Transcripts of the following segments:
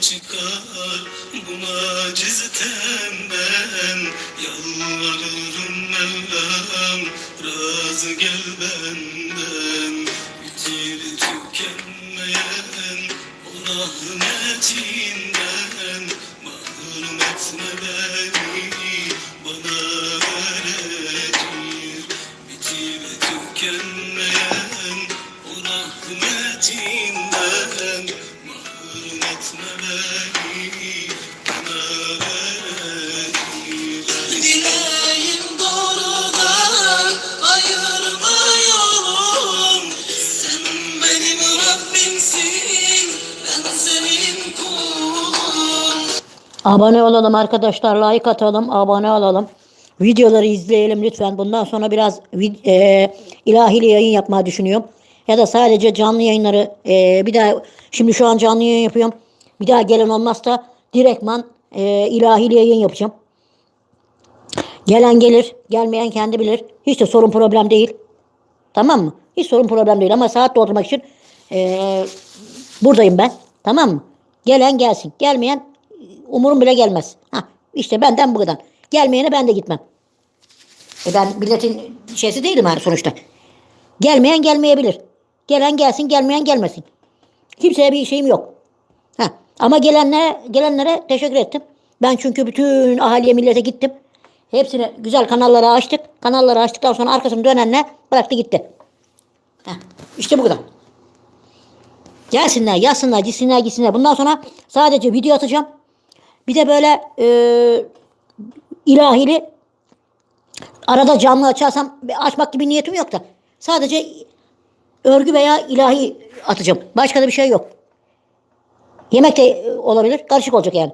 çıkar bu maciz tenden Yalvarırım Mevlam razı gel benden. Bitir tükenmeyen o rahmetinden Mahrum etme beni Abone olalım arkadaşlar, like atalım, abone olalım. Videoları izleyelim lütfen. Bundan sonra biraz e, ilahili yayın yapmayı düşünüyorum. Ya da sadece canlı yayınları e, bir daha şimdi şu an canlı yayın yapıyorum. Bir daha gelen olmazsa direktman e, ilahili yayın yapacağım. Gelen gelir, gelmeyen kendi bilir. Hiç de sorun problem değil. Tamam mı? Hiç sorun problem değil ama saat doldurmak için e, buradayım ben. Tamam mı? Gelen gelsin. Gelmeyen umurum bile gelmez. Ha, işte benden bu kadar. Gelmeyene ben de gitmem. E ben milletin şeysi değilim yani sonuçta. Gelmeyen gelmeyebilir. Gelen gelsin, gelmeyen gelmesin. Kimseye bir şeyim yok. Ha. Ama gelenlere, gelenlere teşekkür ettim. Ben çünkü bütün ahaliye millete gittim. Hepsini güzel kanallara açtık. Kanalları açtıktan sonra arkasını dönenle bıraktı gitti. Ha. İşte bu kadar. Gelsinler, yazsınlar, gitsinler, gitsinler. Bundan sonra sadece video atacağım. Bir de böyle e, ilahili arada canlı açarsam açmak gibi niyetim yok da. Sadece örgü veya ilahi atacağım. Başka da bir şey yok. Yemek de olabilir. Karışık olacak yani.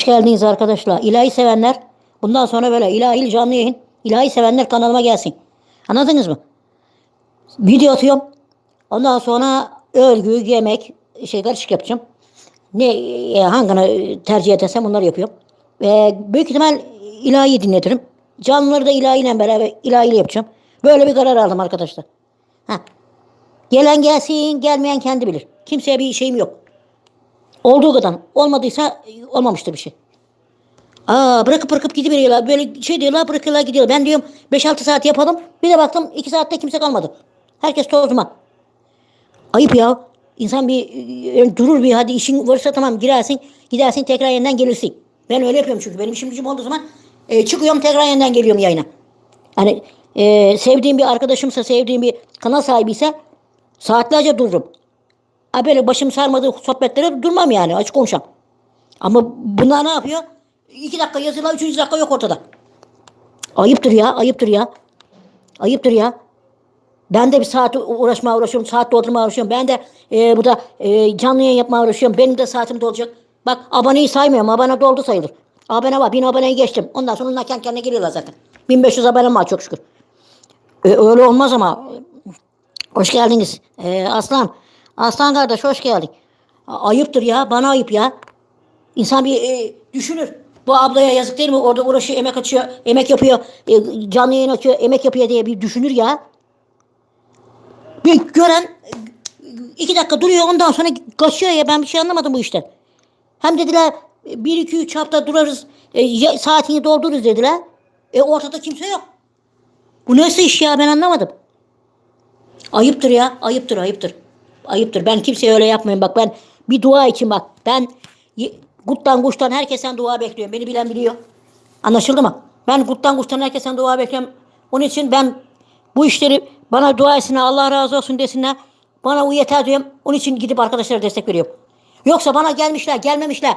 Hoş geldiniz arkadaşlar. İlahi sevenler bundan sonra böyle ilahi canlı yayın. ilahi sevenler kanalıma gelsin. Anladınız mı? Video atıyorum. Ondan sonra örgü, yemek, şey karışık yapacağım. Ne e, hangini tercih edersem onları yapıyorum. Ve büyük ihtimal ilahi dinletirim. Canlıları da ilahiyle beraber ilahiyle yapacağım. Böyle bir karar aldım arkadaşlar. Ha. Gelen gelsin, gelmeyen kendi bilir. Kimseye bir şeyim yok. Olduğu kadar. Olmadıysa e, olmamıştır bir şey. Aa bırakıp bırakıp gidiveriyorlar. Böyle şey diyorlar bırakıyorlar gidiyorlar. Ben diyorum 5-6 saat yapalım. Bir de baktım 2 saatte kimse kalmadı. Herkes toz duman. Ayıp ya. İnsan bir e, durur bir hadi işin varsa tamam girersin. Gidersin tekrar yeniden gelirsin. Ben öyle yapıyorum çünkü. Benim işim gücüm olduğu zaman E, çıkıyorum tekrar yeniden geliyorum yayına. Hani e, sevdiğim bir arkadaşımsa, sevdiğim bir kanal sahibi ise saatlerce dururum. Ha böyle başım sarmadığı sohbetlere durmam yani açık konuşam. Ama bunlar ne yapıyor? İki dakika yazıyorlar, üçüncü dakika yok ortada. Ayıptır ya, ayıptır ya. Ayıptır ya. Ben de bir saat uğraşmaya uğraşıyorum, saat doldurmaya uğraşıyorum. Ben de e, burada e, canlı yayın yapmaya uğraşıyorum. Benim de saatim dolacak. Bak aboneyi saymıyorum, abone doldu sayılır. Abone var, bin aboneyi geçtim. Ondan sonra onlar kendi kendine geliyorlar zaten. 1500 abonem var çok şükür. E, öyle olmaz ama. Hoş geldiniz. E, Aslan, Aslan kardeş hoş geldin. Ayıptır ya, bana ayıp ya. İnsan bir e, düşünür. Bu ablaya yazık değil mi? Orada uğraşıyor, emek açıyor, emek yapıyor, e, canlı yayın açıyor, emek yapıyor diye bir düşünür ya. Bir gören e, iki dakika duruyor ondan sonra kaçıyor ya ben bir şey anlamadım bu işten. Hem dediler e, bir iki üç hafta durarız e, saatini doldururuz dediler. E ortada kimse yok. Bu nasıl iş ya ben anlamadım. Ayıptır ya ayıptır ayıptır. Ayıptır ben kimseye öyle yapmayayım bak ben bir dua için bak ben guttan kuştan herkesten dua bekliyorum. Beni bilen biliyor. Anlaşıldı mı? Ben guttan kuştan herkesten dua bekliyorum. Onun için ben bu işleri bana dua etsinler Allah razı olsun desinler. Bana o yeter diyorum. Onun için gidip arkadaşlara destek veriyorum. Yoksa bana gelmişler gelmemişler.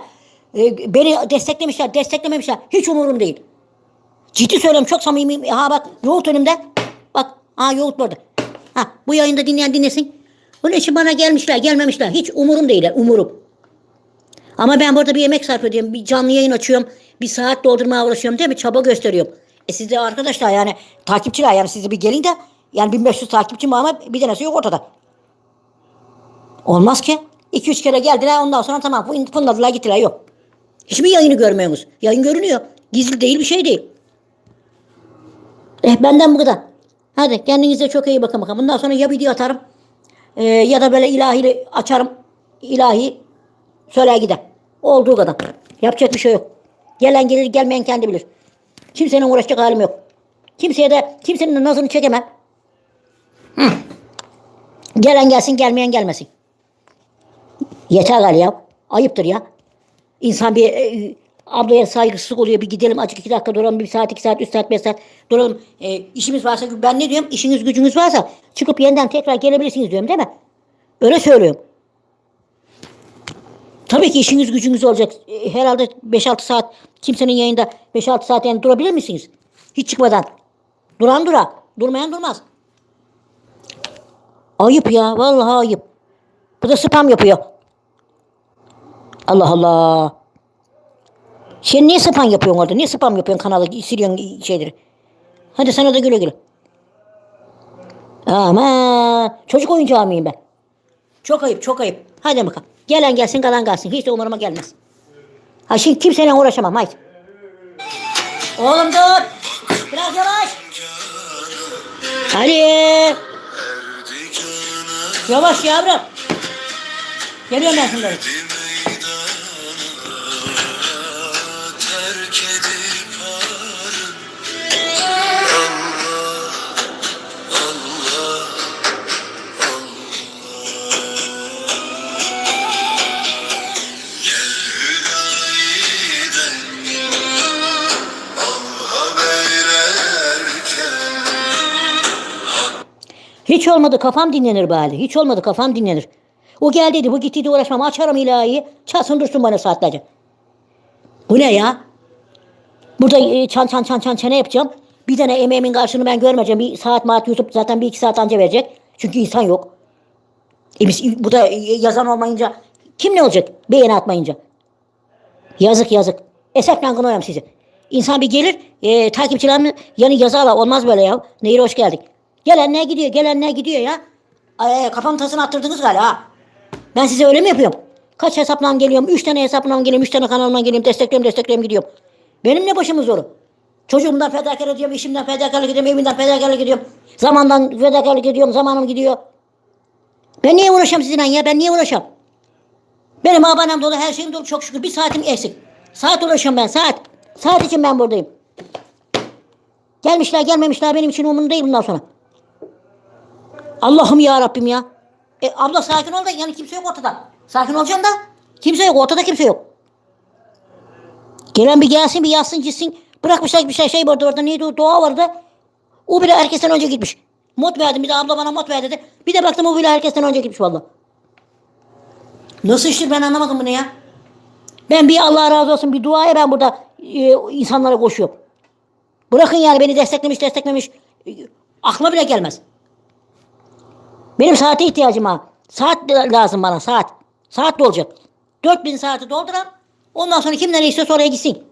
e, beni desteklemişler desteklememişler. Hiç umurum değil. Ciddi söylüyorum çok samimiyim. Ha bak yoğurt önümde. Bak ha yoğurt burada. Ha bu yayında dinleyen dinlesin. Bunun için bana gelmişler gelmemişler. Hiç umurum değil. Umurum. Ama ben burada bir emek sarf ediyorum. Bir canlı yayın açıyorum. Bir saat doldurmaya uğraşıyorum değil mi? Çaba gösteriyorum. E siz de arkadaşlar yani takipçiler yani siz de bir gelin de yani 1500 takipçim ama bir tanesi yok ortada. Olmaz ki. 2-3 kere geldiler ondan sonra tamam fın- fınladılar gittiler yok. Hiçbir yayını görmüyorsunuz. Yayın görünüyor. Gizli değil bir şey değil. Eh benden bu kadar. Hadi kendinize çok iyi bakın bakalım. Bundan sonra ya video atarım e, ya da böyle ilahi açarım. İlahi söyler gider. Olduğu kadar. Yapacak bir şey yok. Gelen gelir gelmeyen kendi bilir. Kimsenin uğraşacak halim yok. Kimseye de kimsenin de nazını çekemem. Hı. Gelen gelsin gelmeyen gelmesin. Yeter gal ya. Ayıptır ya. İnsan bir e, ablaya saygısızlık oluyor. Bir gidelim açık iki dakika duralım. Bir saat, iki saat, üç saat, beş saat duralım. E, işimiz varsa ben ne diyorum? İşiniz gücünüz varsa çıkıp yeniden tekrar gelebilirsiniz diyorum değil mi? Öyle söylüyorum. Tabii ki işiniz gücünüz olacak. E, Herhalde 5-6 saat kimsenin yayında 5-6 saat yani durabilir misiniz? Hiç çıkmadan. Duran durar. Durmayan durmaz. Ayıp ya. Vallahi ayıp. Bu da spam yapıyor. Allah Allah. Sen niye spam yapıyorsun orada? Niye spam yapıyorsun kanalı siliyorsun şeyleri? Hadi sana da güle güle. Ama çocuk oyuncağı mıyım ben? Çok ayıp, çok ayıp. Hadi bakalım. Gelen gelsin, kalan kalsın. Hiç de umuruma gelmez. Ha şimdi kimseyle uğraşamam. Haydi. Oğlum dur. Biraz yavaş. Ali. Yavaş yavrum. Geliyorum ben şimdi. Hiç olmadı kafam dinlenir bari. Hiç olmadı kafam dinlenir. O geldiydi bu gittiydi uğraşmam. Açarım ilahi. Çalsın dursun bana saatlerce. Bu ne ya? Burada e, çan çan çan çan çene yapacağım. Bir tane emeğimin karşılığını ben görmeyeceğim. Bir saat maat YouTube zaten bir iki saat anca verecek. Çünkü insan yok. E biz, bu da e, yazan olmayınca kim ne olacak? Beğeni atmayınca. Yazık yazık. Esekten kınıyorum sizi. İnsan bir gelir, e, takipçilerimin yanı yazarlar. Olmaz böyle ya. Nehir hoş geldik. Gelenler gidiyor, gelenler gidiyor ya. Ay, kafam tasını attırdınız galiba. Ben size öyle mi yapıyorum? Kaç hesapla geliyorum? Üç tane hesapla geliyorum, üç tane kanalımla geliyorum. Destekliyorum, destekliyorum gidiyorum. Benim ne başımız zoru? Çocuğumdan fedakarlık ediyorum, işimden fedakarlık ediyorum, evimden fedakarlık ediyorum. Zamandan fedakarlık ediyorum, zamanım gidiyor. Ben niye uğraşam sizinle ya? Ben niye uğraşam? Benim abonem dolu, her şeyim dolu çok şükür. Bir saatim eksik. Saat uğraşıyorum ben, saat. Saat için ben buradayım. Gelmişler, gelmemişler benim için umurumda değil bundan sonra. Allah'ım ya Rabbim ya. E abla sakin ol da yani kimse yok ortada. Sakin olacağım da kimse yok ortada kimse yok. Gelen bir gelsin bir yazsın gitsin. Bırakmışlar bir şey şey vardı orada neydi doğa vardı. O bile herkesten önce gitmiş. Mod verdim bir de abla bana mod ver dedi. Bir de baktım o bile herkesten önce gitmiş valla. Nasıl iştir ben anlamadım bunu ya. Ben bir Allah razı olsun bir duaya ben burada e, insanlara koşuyorum. Bırakın yani beni desteklemiş desteklemiş. E, aklıma bile gelmez. Benim saate ihtiyacım var. Saat lazım bana saat. Saat de olacak. 4000 saati dolduran ondan sonra kim nereye istiyorsa oraya gitsin.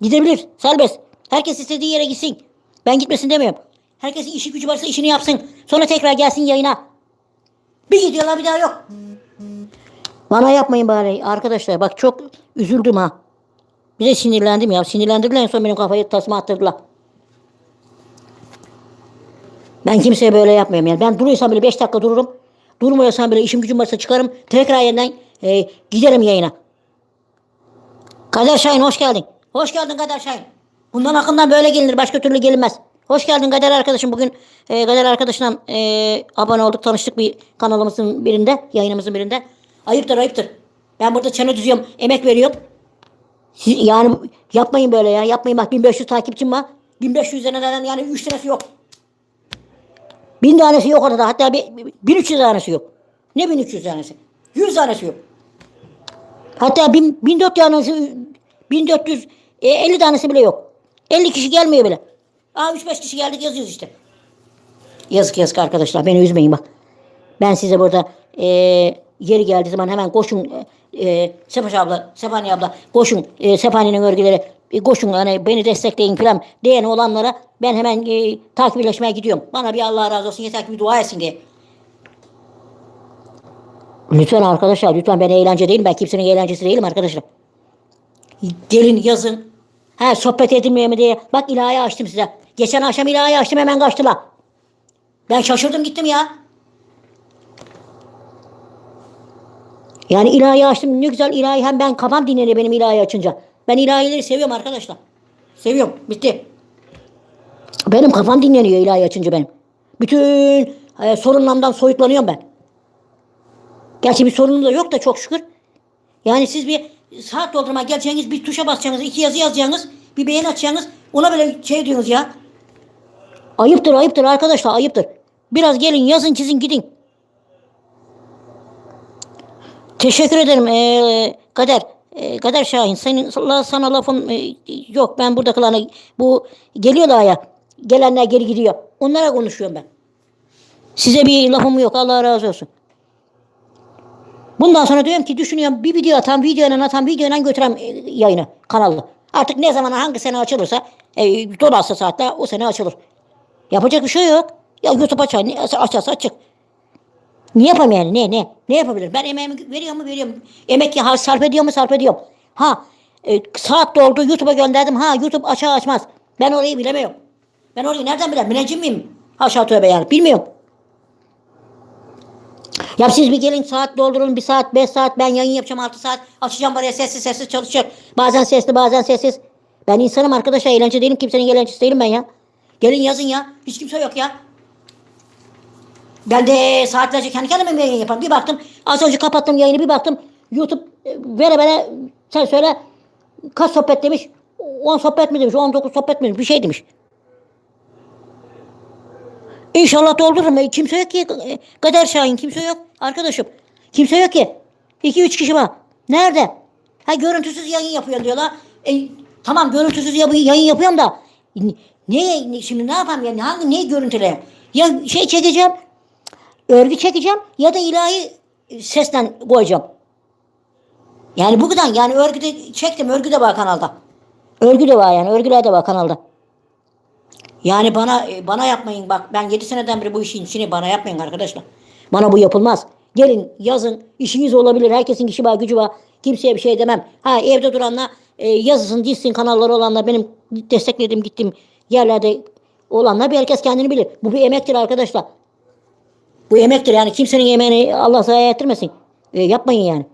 Gidebilir. Serbest. Herkes istediği yere gitsin. Ben gitmesin demiyorum. Herkesin işi gücü varsa işini yapsın. Sonra tekrar gelsin yayına. Bir gidiyorlar bir daha yok. Bana yapmayın bari arkadaşlar. Bak çok üzüldüm ha. Bir de sinirlendim ya. Sinirlendirdiler en son benim kafayı tasma attırdılar. Ben kimseye böyle yapmıyorum yani. Ben duruyorsam bile 5 dakika dururum. Durmuyorsam bile işim gücüm varsa çıkarım. Tekrar yeniden e, giderim yayına. Kader Şahin hoş geldin. Hoş geldin Kader Şahin. Bundan akından böyle gelinir. Başka türlü gelinmez. Hoş geldin Kader arkadaşım. Bugün e, Kader arkadaşla e, abone olduk. Tanıştık bir kanalımızın birinde. Yayınımızın birinde. Ayıptır ayıptır. Ben burada çene düzüyorum. Emek veriyorum. Siz, yani yapmayın böyle ya. Yapmayın bak 1500 takipçim var. 1500 neden yani 3 tanesi yok. Bin tanesi yok orada. Hatta bir, 1300 tanesi yok. Ne 1300 tanesi? 100 tanesi yok. Hatta bin, 1400 tanesi 1450 e, tanesi bile yok. 50 kişi gelmiyor bile. Aa 3-5 kişi geldik yazıyoruz işte. Yazık yazık arkadaşlar beni üzmeyin bak. Ben size burada e, yeri geldiği zaman hemen koşun e, e, Sefaş abla, Sefani abla koşun e, Sefani'nin örgüleri e, koşun hani beni destekleyin falan diyen olanlara ben hemen e, takipleşmeye gidiyorum. Bana bir Allah razı olsun yeter ki bir dua etsin diye. Lütfen arkadaşlar lütfen ben eğlence değilim. Ben kimsenin eğlencesi değilim arkadaşlar. Gelin yazın. Ha sohbet edilmiyor mu diye. Bak ilahi açtım size. Geçen akşam ilahi açtım hemen kaçtılar. Ben şaşırdım gittim ya. Yani ilahi açtım ne güzel ilahi hem ben kafam dinleniyor benim ilahi açınca. Ben ilahileri seviyorum arkadaşlar. Seviyorum bitti. Benim kafam dinleniyor ilahi açınca benim. Bütün e, sorunlarımdan soyutlanıyorum ben. Gerçi bir sorunum da yok da çok şükür. Yani siz bir saat doldurma geleceğiniz bir tuşa basacaksınız, iki yazı yazacaksınız, bir beğen açacaksınız. Ona böyle şey diyorsunuz ya. Ayıptır ayıptır arkadaşlar ayıptır. Biraz gelin yazın çizin gidin. Teşekkür ederim ee, Kader. Ee, Kader Şahin senin sana, sana lafım e, yok. Ben burada kalana bu geliyorlar ya. Gelenler geri gidiyor. Onlara konuşuyorum ben. Size bir lafım yok. Allah razı olsun. Bundan sonra diyorum ki düşünüyorum bir video atan, videoyla atan, videoyla götürem e, yayını, kanalı. Artık ne zaman hangi sene açılırsa, e, dolarsa saatler o sene açılır. Yapacak bir şey yok. Ya YouTube açar, açarsa açık. Ne yapayım? Ne, ne? Ne yapabilirim? Ben emeğimi veriyor mu? Veriyorum. Emek ya, sarf ediyor mu? Sarf ediyorum. Ha, e, saat doldu, YouTube'a gönderdim. Ha, YouTube açar açmaz. Ben orayı bilemiyorum. Ben orayı nereden bileyim? Müneccim miyim? Haşa tövbe yani. Bilmiyorum. Ya siz bir gelin saat doldurun bir saat beş saat ben yayın yapacağım altı saat açacağım buraya sessiz sessiz çalışacak. Bazen sesli bazen sessiz. Ben insanım arkadaşlar eğlence değilim kimsenin eğlencesi değilim ben ya. Gelin yazın ya hiç kimse yok ya. Ben de saatlerce kendi kendime yayın yaparım. Bir baktım az önce kapattım yayını bir baktım YouTube e, vere vere sen söyle kaç sohbet demiş. 10 sohbet mi demiş 19 sohbet mi demiş bir şey demiş. İnşallah doldururum. E, Kimse yok ki. E, Kader Şahin kimse yok arkadaşım. Kimse yok ki. 2-3 kişi var. Nerede? Ha görüntüsüz yayın yapıyor diyorlar. E, tamam görüntüsüz yayın yapıyorum da ne şimdi ne yapayım yani hangi neyi görüntüleyeyim? Ya şey çekeceğim. Örgü çekeceğim ya da ilahi sesten koyacağım. Yani bu kadar yani örgü de çektim örgü de var kanalda. Örgü de var yani örgüler de var kanalda. Yani bana e, bana yapmayın bak ben 7 seneden beri bu işin içini bana yapmayın arkadaşlar. Bana bu yapılmaz. Gelin yazın işiniz olabilir. Herkesin işi var gücü var. Kimseye bir şey demem. Ha evde duranla e, yazısın dizsin kanalları olanlar benim desteklediğim gittim yerlerde olanlar bir herkes kendini bilir. Bu bir emektir arkadaşlar. Bu emektir yani kimsenin emeğini Allah zayi ettirmesin. E, yapmayın yani.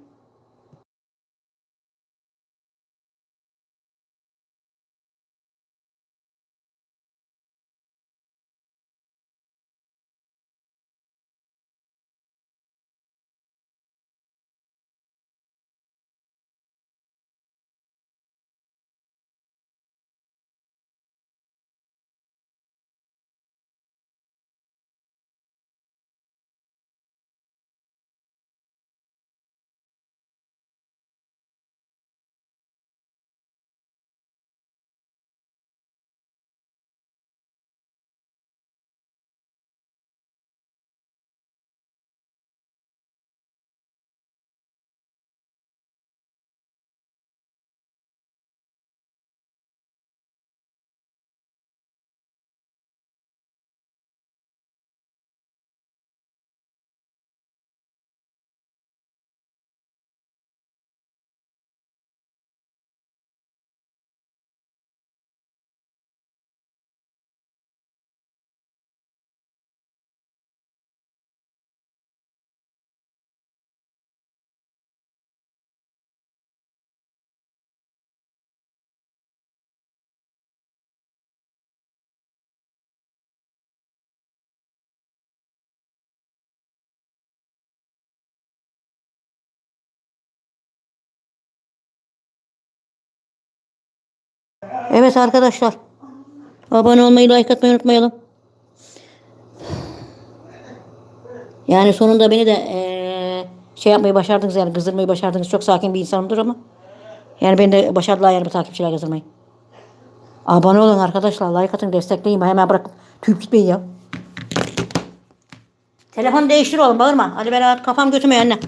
Evet arkadaşlar. Abone olmayı, like atmayı unutmayalım. Yani sonunda beni de ee, şey yapmayı başardınız yani kızdırmayı başardınız. Çok sakin bir insanımdır ama. Yani beni de başardılar yani bu takipçiler kızdırmayı. Abone olun arkadaşlar. Like atın destekleyin. Hemen bırakın. Tüyüp gitmeyin ya. Telefon değiştir oğlum bağırma. Hadi ben kafam götüme anne.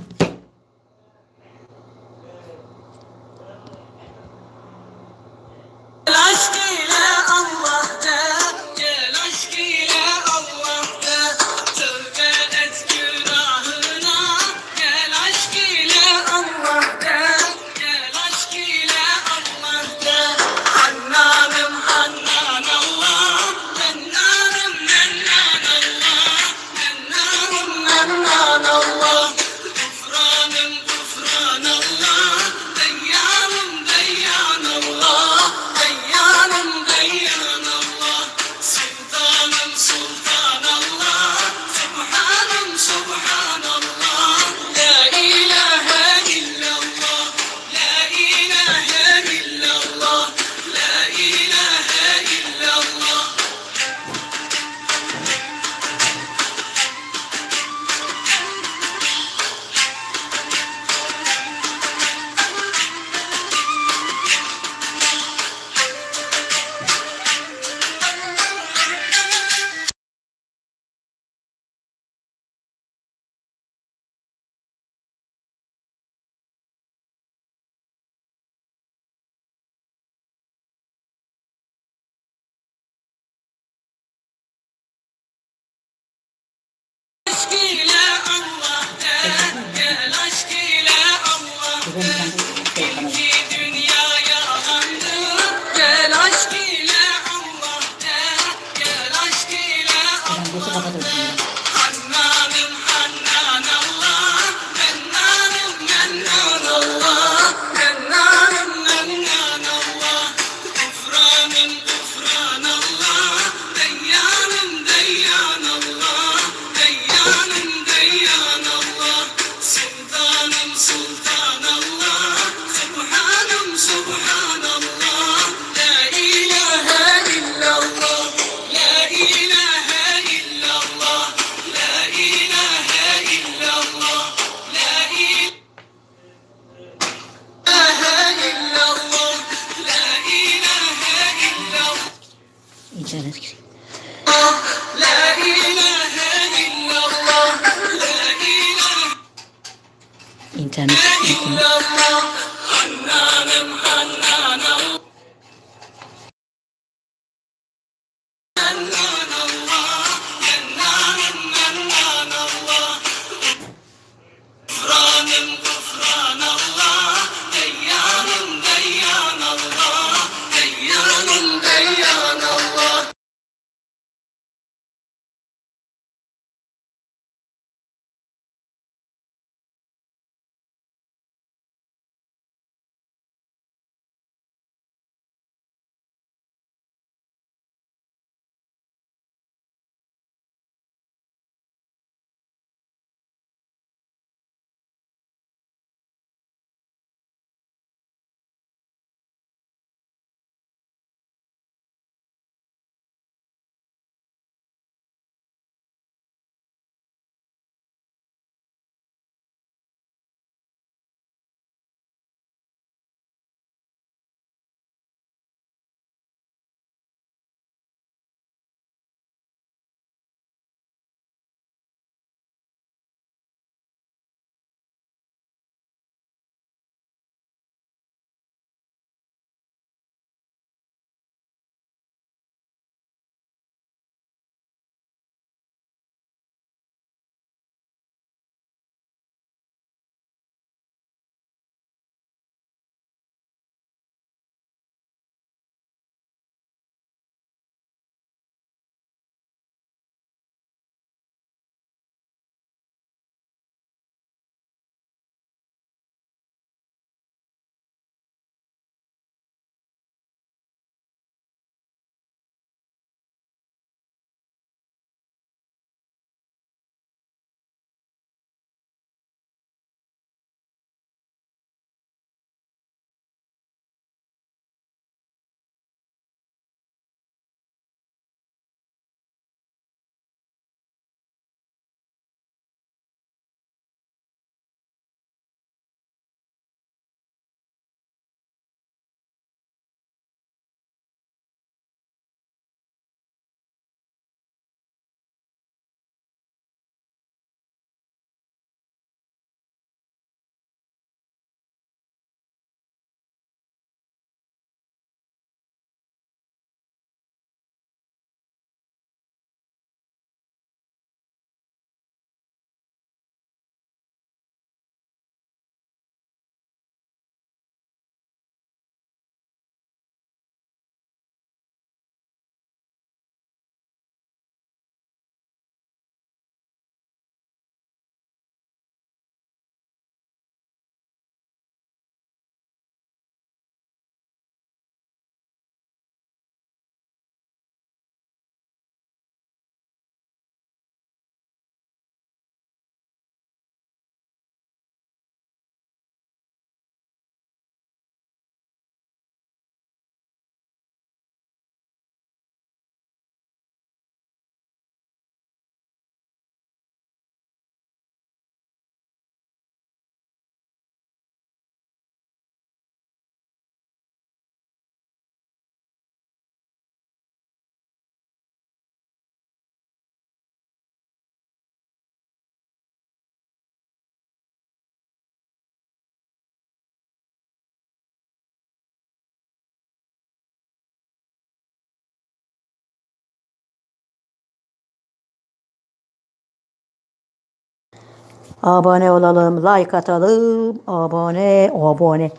Abone olalım, like atalım, abone, abone.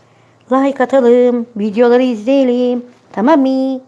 Like atalım, videoları izleyelim. Tamam mı?